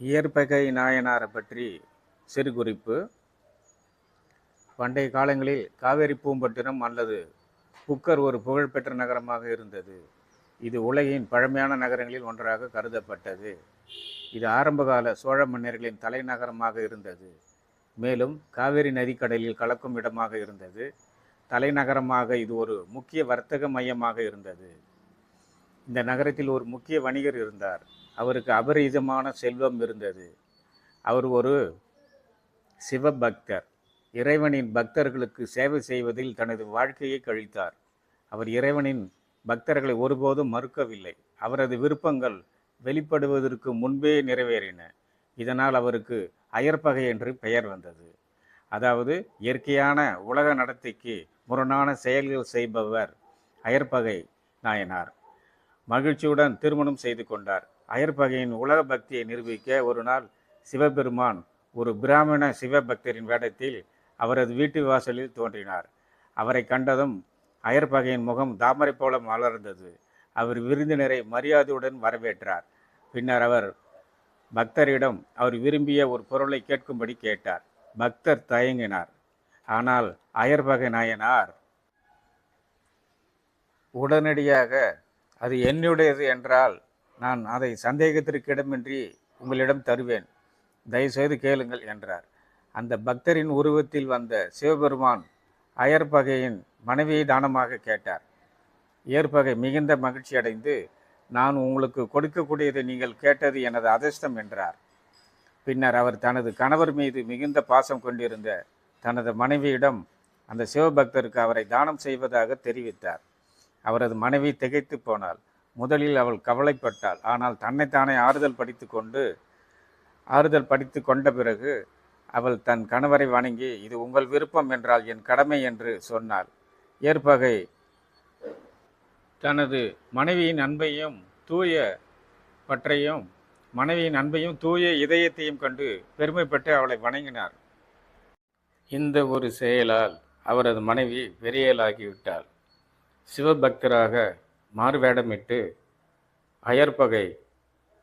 இயற்பகை நாயனாரை பற்றி சிறு குறிப்பு பண்டைய காலங்களில் காவேரி பூம்பட்டினம் அல்லது புக்கர் ஒரு புகழ்பெற்ற நகரமாக இருந்தது. இது உலகின் பழமையான நகரங்களில் ஒன்றாக கருதப்பட்டது. இது ஆரம்பகால சோழ மன்னர்களின் தலைநகரமாக இருந்தது. மேலும் காவேரி நதிக்கடலில் கலக்கும் இடமாக இருந்தது. தலைநகரமாக இது ஒரு முக்கிய வர்த்தக மையமாக இருந்தது. இந்த நகரத்தில் ஒரு முக்கிய வணிகர் இருந்தார். அவருக்கு அபரிதமான செல்வம் இருந்தது. அவர் ஒரு சிவபக்தர். இறைவனின் பக்தர்களுக்கு சேவை செய்வதில் தனது வாழ்க்கையை கழித்தார். அவர் இறைவனின் பக்தர்களை ஒருபோதும் மறுக்கவில்லை. அவரது விருப்பங்கள் வெளிப்படுவதற்கு முன்பே நிறைவேறின. இதனால் அவருக்கு அயற்பகை என்று பெயர் வந்தது. அதாவது இயற்கையான உலக நடத்தைக்கு முரணான செயல்கள் செய்பவர் அயற்பகை நாயனார். மகிழ்ச்சியுடன் திருமணம் செய்து கொண்டார். அயற்பகையின் உலக பக்தியை நிரூபிக்க ஒரு நாள் சிவபெருமான் ஒரு பிராமண சிவபக்தரின் வேடத்தில் அவரது வீட்டு வாசலில் தோன்றினார். அவரை கண்டதும் அயற்பகையின் முகம் தாமரை போல மலர்ந்தது. அவர் விருந்தினரை மரியாதையுடன் வரவேற்றார். பின்னர் அவர் பக்தரிடம் அவர் விரும்பிய ஒரு பொருளை கேட்கும்படி கேட்டார். பக்தர் தயங்கினார். ஆனால் அயற்பகை நாயனார் உடனடியாக அது என்னுடையது என்றால் நான் அதை சந்தேகத்திற்கு இடமின்றி உங்களிடம் தருவேன். தயவுசெய்து கேளுங்கள் என்றார். அந்த பக்தரின் உருவத்தில் வந்த சிவபெருமான் அயற்பகையின் மனைவியை தானமாக கேட்டார். ஏற்பகை மிகுந்த மகிழ்ச்சி அடைந்து நான் உங்களுக்கு கொடுக்கக்கூடியதை நீங்கள் கேட்டது எனது அதிர்ஷ்டம் என்றார். பின்னர் அவர் தனது கணவர் மீது மிகுந்த பாசம் கொண்டிருந்த தனது மனைவியிடம் அந்த சிவபக்தருக்கு அவரை தானம் செய்வதாக தெரிவித்தார். அவரது மனைவி திகைத்து போனாள். முதலில் அவள் கவலைப்பட்டாள். ஆனால் தன்னைத்தானே ஆறுதல் படித்து கொண்டு ஆறுதல் படித்து கொண்ட பிறகு அவள் தன் கணவரை வணங்கி இது உங்கள் விருப்பம் என்றால் என் கடமை என்று சொன்னாள். ஏற்பகை தனது மனைவியின் அன்பையும் தூய பற்றையும் மனைவியின் அன்பையும் தூய இதயத்தையும் கண்டு பெருமைப்பட்டு அவளை வணங்கினார். இந்த ஒரு செயலால் அவரது மனைவி பெரியலாகிவிட்டாள் சிவபக்தராக மாறுவேடமிட்டு அயற்பகை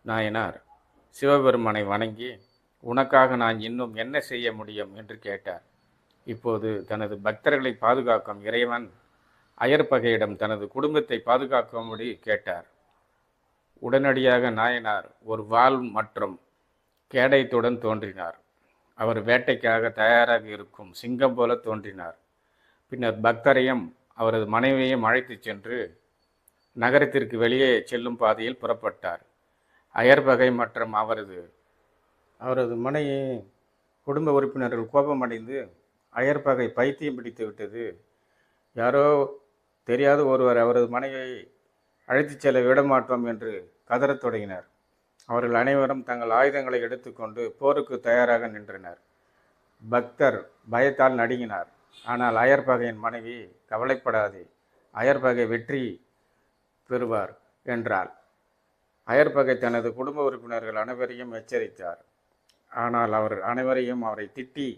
நாயனார் சிவபெருமனை வணங்கி உனக்காக நான் இன்னும் என்ன செய்ய முடியும்? என்று கேட்டார். இப்போது தனது பக்தர்களை பாதுகாக்கும் இறைவன் அயற்பகையிடம் தனது குடும்பத்தை பாதுகாக்கும்படி கேட்டார். உடனடியாக நாயனார் ஒரு வாள் மற்றும் கேடயத்துடன் தோன்றினார். அவர் வேட்டைக்காக தயாராக இருக்கும் சிங்கம் போல தோன்றினார். பின்னர் பக்தரையும் அவரது மனைவியையும் அழைத்துச் சென்று நகரத்திற்கு வெளியே செல்லும் பாதையில் புறப்பட்டார். அயர்பகை மற்றும் அவரது அவரது மனைவி குடும்ப உறுப்பினர்கள் கோபமடைந்து அயற்பகை பைத்தியம் பிடித்து விட்டது. யாரோ தெரியாத ஒருவர் அவரது மனைவியை அழைத்துச் செல்ல விடமாட்டோம் என்று கதறத் தொடங்கினர். அவர்கள் அனைவரும் தங்கள் ஆயுதங்களை எடுத்துக்கொண்டு போருக்கு தயாராக நின்றனர். பக்தர் பயத்தால் நடுங்கினார். ஆனால் அயற்பகையின் மனைவி கவலைப்படாதே. அயற்பகை வெற்றி பெறுவார் என்றாள். அயற்பகை தனது குடும்ப உறுப்பினர்கள் அனைவரையும் எச்சரித்தார். ஆனால் அவர் அனைவரையும் அவரை திட்டி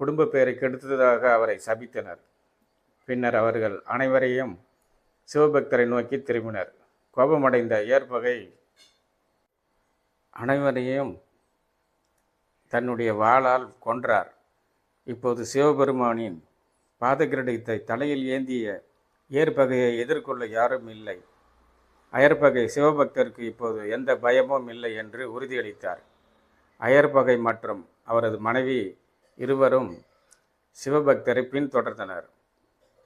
குடும்ப பெயரை கெடுத்ததாக அவரை சபித்தனர். பின்னர் அவர்கள் அனைவரையும் சிவபக்தரை நோக்கி திரும்பினர். கோபமடைந்த ஏற்பகை அனைவரையும் தன்னுடைய வாளால் கொன்றார். இப்போது சிவபெருமானின் பாதகிரடத்தை தலையில் ஏந்திய ஏற்பகையை எதிர்கொள்ள யாரும் இல்லை. அயற்பகை சிவபக்தருக்கு இப்போது எந்த பயமும் இல்லை என்று உறுதியளித்தார். அயற்பகை மற்றும் அவரது மனைவி இருவரும் சிவபக்தரை பின்தொடர்ந்தனர்.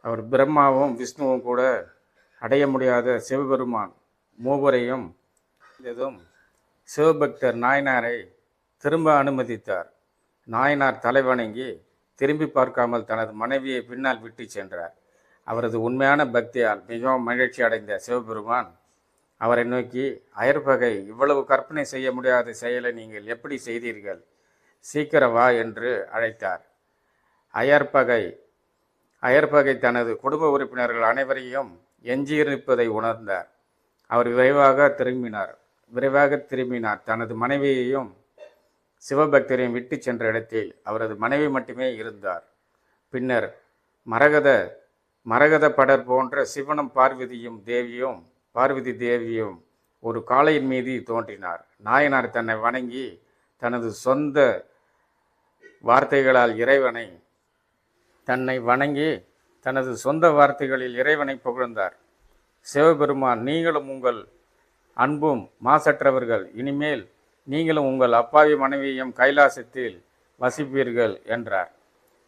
அவர் பிரம்மாவும் விஷ்ணுவும் கூட அடைய முடியாத சிவபெருமான் மூவரையும் இதும் சிவபக்தர் நாயனாரை திரும்ப அனுமதித்தார். நாயனார் தலைவணங்கி திரும்பி பார்க்காமல் தனது மனைவியை பின்னால் விட்டு சென்றார். அவரது உண்மையான பக்தியால் மிகவும் மகிழ்ச்சி அடைந்த சிவபெருமான் அவரை நோக்கி அயற்பகை இவ்வளவு கற்பனை செய்ய முடியாத செயலை நீங்கள் எப்படி செய்தீர்கள்? சீக்கிரம் வா என்று அழைத்தார். அயற்பகை அயற்பகை தனது குடும்ப உறுப்பினர்கள் அனைவரையும் எஞ்சியிருப்பதை உணர்ந்தார். அவர் விரைவாக திரும்பினார். விரைவாக திரும்பினார். தனது மனைவியையும் சிவபக்தரையும் விட்டு சென்ற இடத்தில் அவரது மனைவி மட்டுமே இருந்தார். பின்னர் மரகத மரகத படர் போன்ற சிவனும் பார்வதியும் தேவியும் பார்வதி தேவியும் ஒரு காளையின் மீது தோன்றினார். நாயனார் தன்னை வணங்கி தனது சொந்த வார்த்தைகளால் இறைவனை தன்னை வணங்கி தனது சொந்த வார்த்தைகளில் இறைவனை புகழ்ந்தார். சிவபெருமான் நீங்களும் உங்கள் அன்பும் மாசற்றவர்கள். இனிமேல் நீங்களும் உங்கள் அப்பாவி மனைவியும் கைலாசத்தில் வசிப்பீர்கள் என்றார்.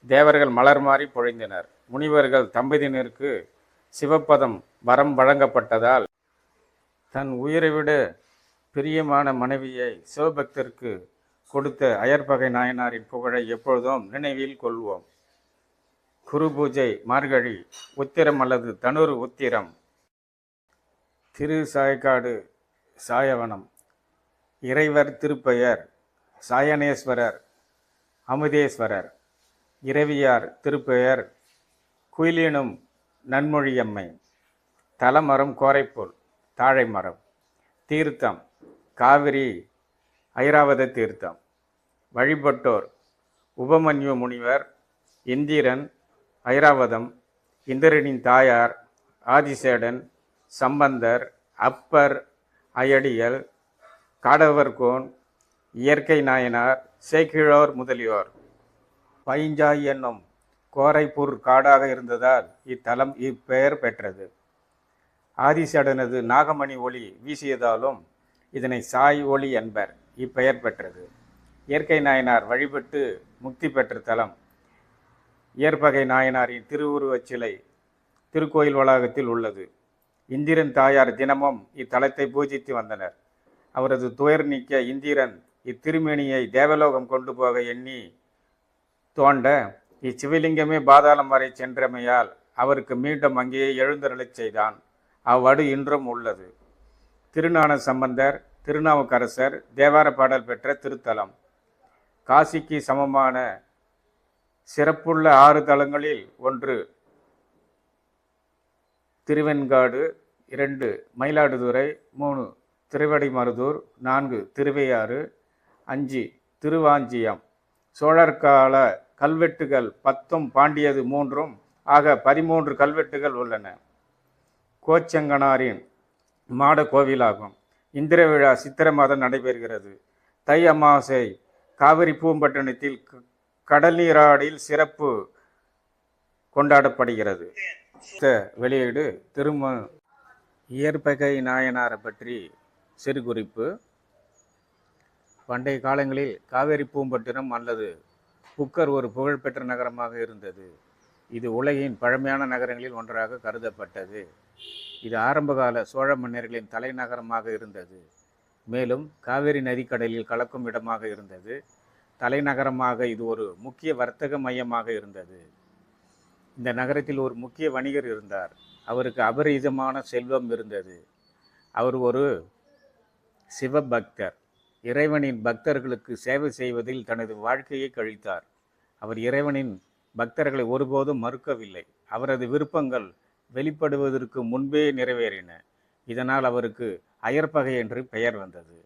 தேவர்கள் மலர் மாறி பொழிந்தனர். முனிவர்கள் தம்பதியினருக்கு சிவப்பதம் வரம் வழங்கப்பட்டதால் தன் உயிரை விட பிரியமான மனைவியை சிவபக்தருக்கு கொடுத்த அயற்பகை நாயனாரின் புகழை எப்பொழுதும் நினைவில் கொள்வோம். குரு பூஜை மார்கழி உத்திரம் அல்லது தனுர் உத்திரம். திரு சாய்க்காடு சாயவனம். இறைவர் திருப்பெயர் சாயனேஸ்வரர் அமுதேஸ்வரர். இரவியார் திருப்பெயர் குயிலினும் நன்மொழியம்மை தலமரம் கோரைப்போல் தாழை மரம் தீர்த்தம் காவிரி ஐராவத தீர்த்தம் வழிபட்டோர் உபமன்யு முனிவர் இந்திரன் ஐராவதம் இந்திரனின் தாயார் ஆதிசேடன் சம்பந்தர் அப்பர் அயடியல் காடவர்கோன் இயற்கை நாயனார் சேக்கிழோர் முதலியோர். பைஞ்சாய் என்னும் கோரைப்பூர் காடாக இருந்ததால் இத்தலம் இப்பெயர் பெற்றது. ஆதிசடனது நாகமணி ஒளி வீசியதாலும் இதனை சாய் ஒளி என்பர் இப்பெயர் பெற்றது. இயற்கை நாயனார் வழிபட்டு முக்தி பெற்ற தலம். இயற்பகை நாயனாரின் திருவுருவச் சிலை திருக்கோயில் வளாகத்தில் உள்ளது. இந்திரன் தாயார் தினமும் இத்தலத்தை பூஜித்து வந்தனர். அவரது துயர் நீக்க இந்திரன் இத்திருமேனியை தேவலோகம் கொண்டு போக எண்ணி தோண்ட இச்சிவலிங்கமே பாதாளம் வரை சென்றமையால் அவருக்கு மீண்டும் அங்கேயே எழுந்தருளச் செய்தான். அவ்வடு இன்றும் உள்ளது. திருநான சம்பந்தர் திருநாவுக்கரசர் தேவார பாடல் பெற்ற திருத்தலம். காசிக்கு சமமான சிறப்புள்ள ஆறு தலங்களில் ஒன்று திருவெண்காடு இரண்டு மயிலாடுதுறை மூணு திருவடிமருதூர் நான்கு திருவையாறு அஞ்சு திருவாஞ்சியம். சோழர்கால கல்வெட்டுகள் பத்தும் பாண்டியது மூன்றும். ஆக பதிமூன்று கல்வெட்டுகள் உள்ளன. கோச்செங்கனாரின் மாட கோவிலாகும். இந்திர விழா சித்திர மாதம் நடைபெறுகிறது. தை அமாவாசை காவிரி பூம்பட்டினத்தில் க- கடல் நீராடில் சிறப்பு கொண்டாடப்படுகிறது. வெளியீடு திரும இயற்பகை நாயனாரை பற்றி சிறு குறிப்பு. பண்டைய காலங்களில் காவேரி பூம்பட்டினம் அல்லது புக்கர் ஒரு புகழ்பெற்ற நகரமாக இருந்தது. இது உலகின் பழமையான நகரங்களில் ஒன்றாக கருதப்பட்டது. இது ஆரம்பகால சோழ மன்னர்களின் தலைநகரமாக இருந்தது. மேலும் காவேரி நதிக்கடலில் கலக்கும் இடமாக இருந்தது. தலைநகரமாக இது ஒரு முக்கிய வர்த்தக மையமாக இருந்தது. இந்த நகரத்தில் ஒரு முக்கிய வணிகர் இருந்தார். அவருக்கு அபரிதமான செல்வம் இருந்தது. அவர் ஒரு சிவபக்தர். இறைவனின் பக்தர்களுக்கு சேவை செய்வதில் தனது வாழ்க்கையை கழித்தார். அவர் இறைவனின் பக்தர்களை ஒருபோதும் மறுக்கவில்லை. அவரது விருப்பங்கள் வெளிப்படுவதற்கு முன்பே நிறைவேறின. இதனால் அவருக்கு அயற்பகை என்று பெயர் வந்தது.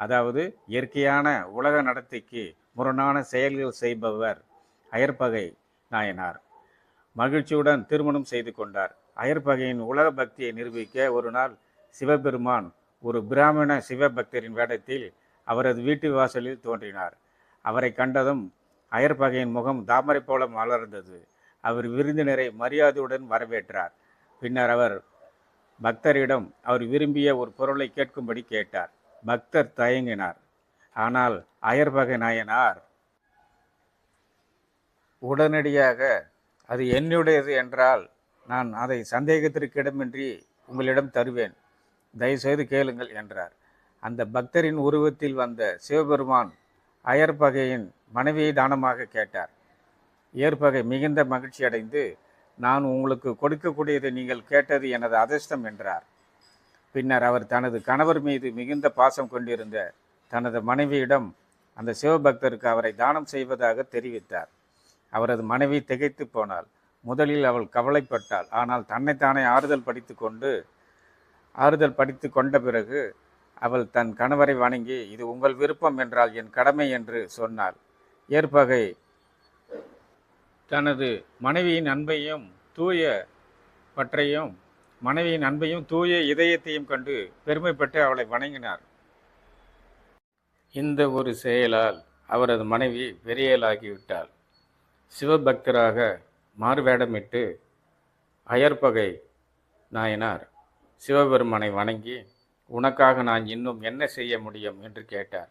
அதாவது இயற்கையான உலக நடத்தைக்கு முரணான செயல்கள் செய்பவர் அயற்பகை நாயனார். மகிழ்ச்சியுடன் திருமணம் செய்து கொண்டார். அயற்பகையின் உலக பக்தியை நிரூபிக்க ஒரு நாள் சிவபெருமான் ஒரு பிராமண சிவபக்தரின் வேடத்தில் அவரது வீட்டு வாசலில் தோன்றினார். அவரை கண்டதும் அயற்பகையின் முகம் தாமரை போல மலர்ந்தது. அவர் விருந்தினரை மரியாதையுடன் வரவேற்றார். பின்னர் அவர் பக்தரிடம் அவர் விரும்பிய ஒரு பொருளை கேட்கும்படி கேட்டார். பக்தர் தயங்கினார். ஆனால் அயற்பகை நாயனார் உடனடியாக அது என்னுடையது என்றால் நான் அதை சந்தேகத்திற்கிடமின்றி உங்களிடம் தருவேன். தயவுசெய்து கேளுங்கள் என்றார். அந்த பக்தரின் உருவத்தில் வந்த சிவபெருமான் அயற்பகையின் மனைவியை தானமாக கேட்டார். ஏற்பகை மிகுந்த மகிழ்ச்சி அடைந்து நான் உங்களுக்கு கொடுக்கக்கூடியதை நீங்கள் கேட்டது எனது அதிர்ஷ்டம் என்றார். பின்னர் அவர் தனது கணவர் மீது மிகுந்த பாசம் கொண்டிருந்த தனது மனைவியிடம் அந்த சிவபக்தருக்கு அவரை தானம் செய்வதாக தெரிவித்தார். அவரது மனைவி திகைத்து போனாள். முதலில் அவள் கவலைப்பட்டாள். ஆனால் தன்னைத்தானே ஆறுதல் படித்து கொண்டு ஆறுதல் படித்து கொண்ட பிறகு அவள் தன் கணவரை வணங்கி இது உங்கள் விருப்பம் என்றால் என் கடமை என்று சொன்னாள். ஏற்பகை தனது மனைவியின் அன்பையும் தூய பற்றையும் மனைவியின் அன்பையும் தூய இதயத்தையும் கண்டு பெருமைப்பட்டு அவளை வணங்கினார். இந்த ஒரு செயலால் அவரது மனைவி வெறியலாகிவிட்டாள். சிவபக்தராக மாறுவேடமிட்டு அயற்பகை நாயனார் சிவபெருமானை வணங்கி உனக்காக நான் இன்னும் என்ன செய்ய முடியும் என்று கேட்டார்.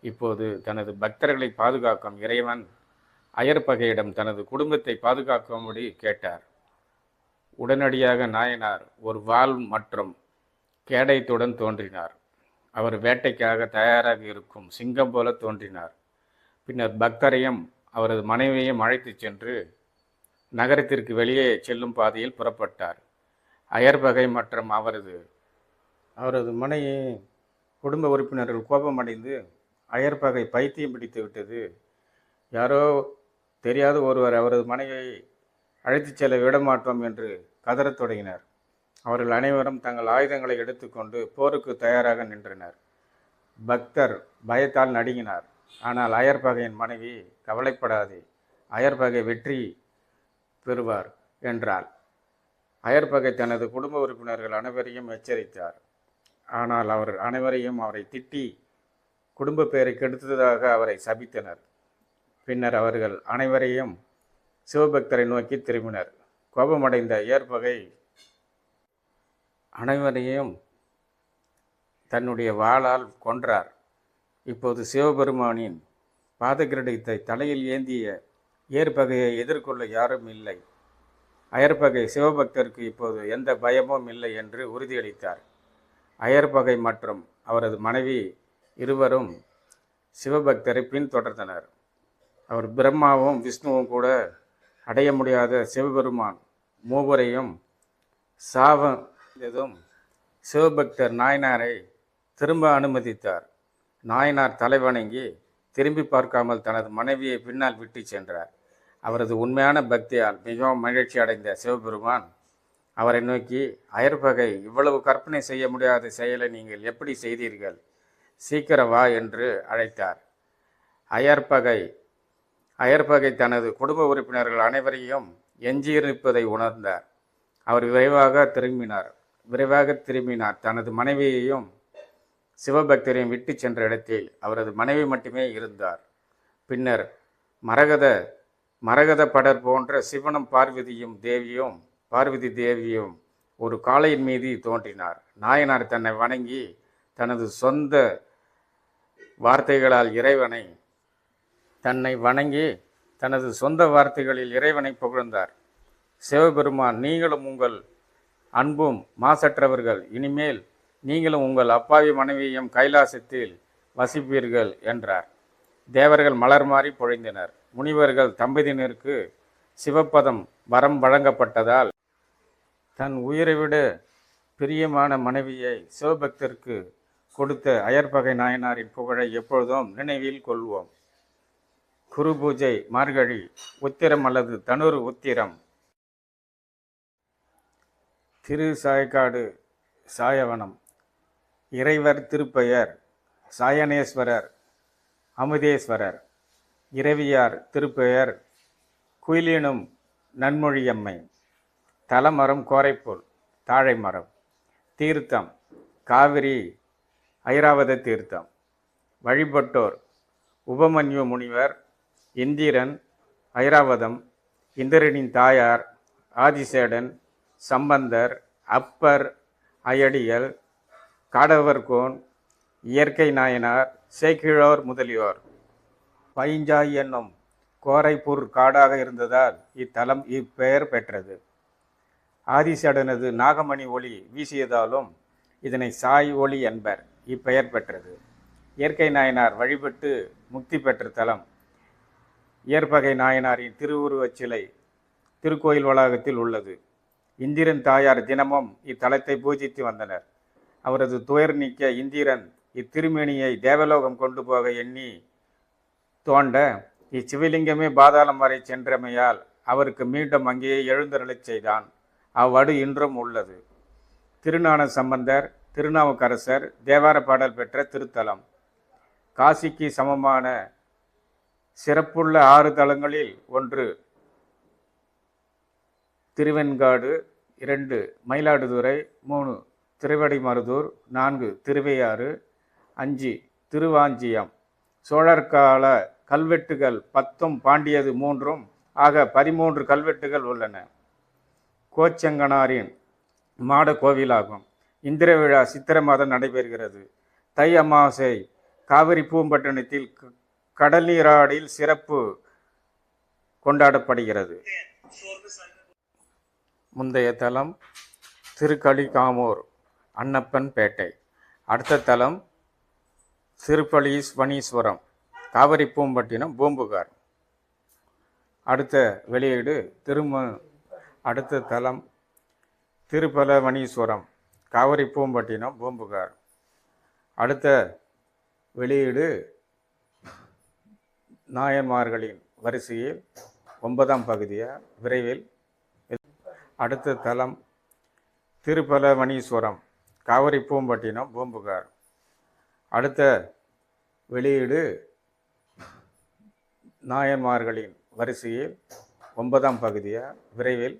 இப்போது தனது பக்தர்களை பாதுகாக்கும் இறைவன் அயற்பகையிடம் தனது குடும்பத்தை பாதுகாக்கும்படி கேட்டார். உடனடியாக நாயனார் ஒரு வாள் மற்றும் கேடயத்துடன் தோன்றினார். அவர் வேட்டைக்காக தயாராக இருக்கும் சிங்கம் போல தோன்றினார். பின்னர் பக்தரையும் அவரது மனைவியையும் அழைத்துச் சென்று நகரத்திற்கு வெளியே செல்லும் பாதையில் புறப்பட்டார். அயற்பகை மற்றும் அவரது அவரது மனைவி குடும்ப உறுப்பினர்கள் கோபமடைந்து அயற்பகை பைத்தியம் பிடித்து விட்டது. யாரோ தெரியாத ஒருவர் அவரது மனைவியை அழைத்துச் செல்ல விடமாட்டோம் என்று கதறத் தொடங்கினர். அவர்கள் அனைவரும் தங்கள் ஆயுதங்களை எடுத்துக்கொண்டு போருக்கு தயாராக நின்றனர். பக்தர் பயத்தால் நடுங்கினார். ஆனால் அயற்பகையின் மனைவி கவலைப்படாதே அயற்பகை வெற்றி பெறுவார் என்றார் அயற்பகை தனது குடும்ப உறுப்பினர்கள் அனைவரையும் எச்சரித்தார். ஆனால் அவர் அனைவரையும் அவரை திட்டி குடும்ப பெயரை கெடுத்ததாக அவரை சபித்தனர். பின்னர் அவர்கள் அனைவரையும் சிவபக்தரை நோக்கி திரும்பினர். கோபமடைந்த ஏற்பகை அனைவரையும் தன்னுடைய வாளால் கொன்றார். இப்போது சிவபெருமானின் பாதகிரடத்தை தலையில் ஏந்திய ஏற்பகையை எதிர்கொள்ள யாரும் இல்லை. அயற்பகை சிவபக்தருக்கு இப்போது எந்த பயமும் இல்லை என்று உறுதியளித்தார். அயர்பகை மற்றும் அவரது மனைவி இருவரும் சிவபக்தரை பின்தொடர்ந்தனர். அவர் பிரம்மாவும் விஷ்ணுவும் கூட அடைய முடியாத சிவபெருமான் மூவரையும் சாவதும் சிவபக்தர் நாயனாரை திரும்ப அனுமதித்தார். நாயனார் தலைவணங்கி திரும்பி பார்க்காமல் தனது மனைவியை பின்னால் விட்டு சென்றார். அவரது உண்மையான பக்தியால் மிகவும் மகிழ்ச்சி அடைந்த சிவபெருமான் அவரை நோக்கி அயற்பகை இவ்வளவு கற்பனை செய்ய முடியாத செயலை நீங்கள் எப்படி செய்தீர்கள்? சீக்கிரம் வா என்று அழைத்தார். அயற்பகை அயற்பகை தனது குடும்ப உறுப்பினர்கள் அனைவரையும் எஞ்சியிருப்பதை உணர்ந்தார். அவர் விரைவாக திரும்பினார். விரைவாக திரும்பினார். தனது மனைவியையும் சிவபக்தரையும் விட்டு சென்ற இடத்தில் அவரது மனைவி மட்டுமே இருந்தார். பின்னர் மரகத மரகத படர் போன்ற சிவனும் பார்வதியும் தேவியும் பார்வதி தேவியும் ஒரு காளையின் மீது தோன்றினார். நாயனார் தன்னை வணங்கி தனது சொந்த வார்த்தைகளால் இறைவனை தன்னை வணங்கி தனது சொந்த வார்த்தைகளில் இறைவனை புகழ்ந்தார். சிவபெருமான் நீங்களும் உங்கள் அன்பும் மாசற்றவர்கள். இனிமேல் நீங்களும் உங்கள் அப்பாவி மனைவியும் கைலாசத்தில் வசிப்பீர்கள் என்றார். தேவர்கள் மலர் மாறி பொழிந்தனர். முனிவர்கள் தம்பதியினருக்கு சிவப்பதம் வரம் வழங்கப்பட்டதால் தன் உயிரை விட பிரியமான மனைவியை சிவபக்தருக்கு கொடுத்த அயற்பகை நாயனாரின் புகழை எப்பொழுதும் நினைவில் கொள்வோம். குரு பூஜை மார்கழி உத்திரம் அல்லது தனுர் உத்திரம். திரு சாயக்காடு சாயவனம். இறைவர் திருப்பெயர் சாயனேஸ்வரர் அமுதேஸ்வரர். இரவியார் திருப்பெயர் குயிலினும் நன்மொழியம்மை. தலமரம் கோரைப்போல் தாழை மரம் தீர்த்தம் காவிரி ஐராவத தீர்த்தம். வழிபட்டோர் உபமன்யு முனிவர் இந்திரன் ஐராவதம் இந்திரனின் தாயார் ஆதிசேடன் சம்பந்தர் அப்பர் அயடியல் காடவர்கோன் இயற்கை நாயனார் சேக்கிழோர் முதலியோர். பைஞ்சாய் என்னும் கோரைப்பூர் காடாக இருந்ததால் இத்தலம் இப்பெயர் பெற்றது. ஆதிசடனது நாகமணி ஒளி வீசியதாலும் இதனை சாய் ஒளி என்பர் இப்பெயர் பெற்றது. இயற்கை நாயனார் வழிபட்டு முக்தி பெற்ற தலம். இயற்பகை நாயனாரின் திருவுருவச் சிலை திருக்கோயில் வளாகத்தில் உள்ளது. இந்திரன் தாயார் தினமும் இத்தலத்தை பூஜித்து வந்தனர். அவரது துயர் நீக்க இந்திரன் இத்திருமேனியை தேவலோகம் கொண்டு போக எண்ணி தோண்ட இச்சிவலிங்கமே பாதாளம் வரை சென்றமையால் அவருக்கு மீண்டும் அங்கேயே எழுந்தருளச் செய்தான். அவ்வடு இன்றும் உள்ளது. திருநான சம்பந்தர் திருநாவுக்கரசர் தேவார பாடல் பெற்ற திருத்தலம். காசிக்கு சமமான சிறப்புள்ள ஆறு தலங்களில் ஒன்று திருவெண்காடு இரண்டு மயிலாடுதுறை மூணு திருவடிமருதூர் நான்கு திருவையாறு அஞ்சு திருவாஞ்சியம். சோழர்கால கல்வெட்டுகள் பத்தும் பாண்டியது மூன்றும். ஆக பதிமூன்று கல்வெட்டுகள் உள்ளன. கோச்செங்கனாரின் மாட கோவிலாகும். இந்திர விழா சித்திரை மாதம் நடைபெறுகிறது. தை அமாவாசை காவிரி பூம்பட்டினத்தில் க- கடல் நீராடில் சிறப்பு கொண்டாடப்படுகிறது. முந்தைய தலம் திருக்கலிகாமூர் அன்னப்பன் பேட்டை அடுத்த தலம் திருப்பலீஸ்வனீஸ்வரம். காவிரி பூம்பட்டினம் பூம்புகார். அடுத்த வெளியீடு திரும அடுத்த தலம் திருப்பலவனீஸ்வரம் காவிரி பூம்பட்டினம் பூம்புகார். அடுத்த வெளியீடு நாயன்மார்களின் வரிசையில் ஒன்பதாம் பகுதியாக விரைவில். அடுத்த தலம் திருப்பலவனீஸ்வரம் காவிரி பூம்பட்டினம் பூம்புகார். அடுத்த வெளியீடு நாயன்மார்களின் வரிசையில் ஒன்பதாம் பகுதியாக விரைவில்